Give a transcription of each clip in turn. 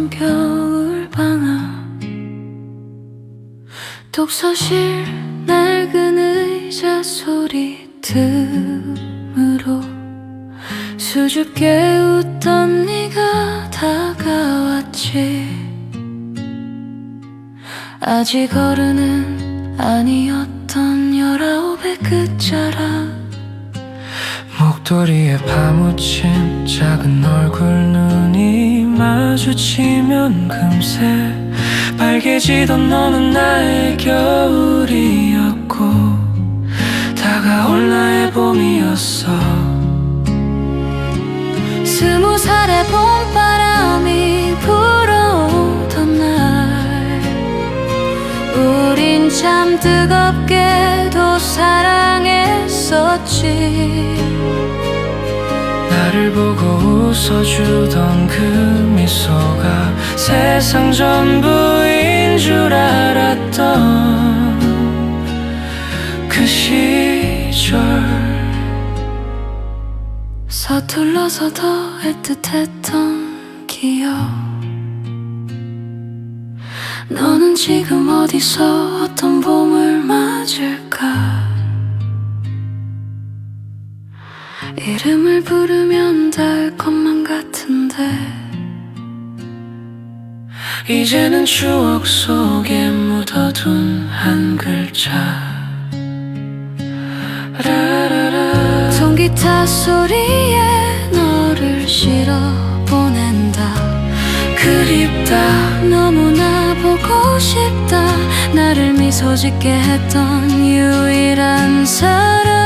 곳은 겨울 방학. 독서실 낡은 의자 소리 틈으로 수줍게 웃던 네가 다가왔지. 아직 어른은 아니었던 열아홉의 끝자락. 목도리에 파묻힌 작은 얼굴 눈이 마주치면 금세 빨개지던 너는 나의 겨울이었고 다가올 나의 봄이었어. 스무 살의 봄바람이 불어오던 날 우린 참 뜨겁게도 사랑했었지. 나를 보고 웃어주던 그 미소가 세상 전부인 줄 알았던 그 시절. 서툴러서 더 애틋했던 기억. 너는 지금 어디서 어떤 봄을 부르면 닿을 것만 같은데. 이제는 추억 속에 묻어둔 한 글자. 라라라. 통기타 소리에 너를 실어 보낸다. 그립다. 너무나 보고 싶다. 나를 미소 짓게 했던 유일한 사람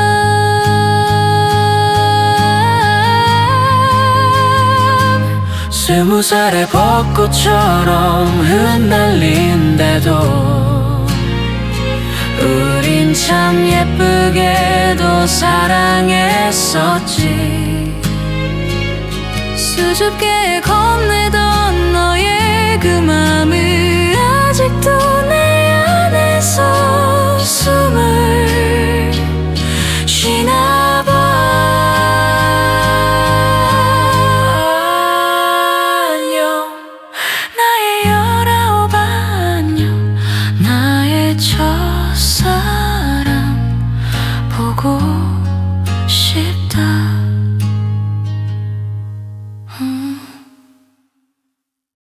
스무 살의 벚꽃처럼 흩날린데도 우린 참 예쁘게도 사랑했었지. 수줍게 건네던 너의 그 맘을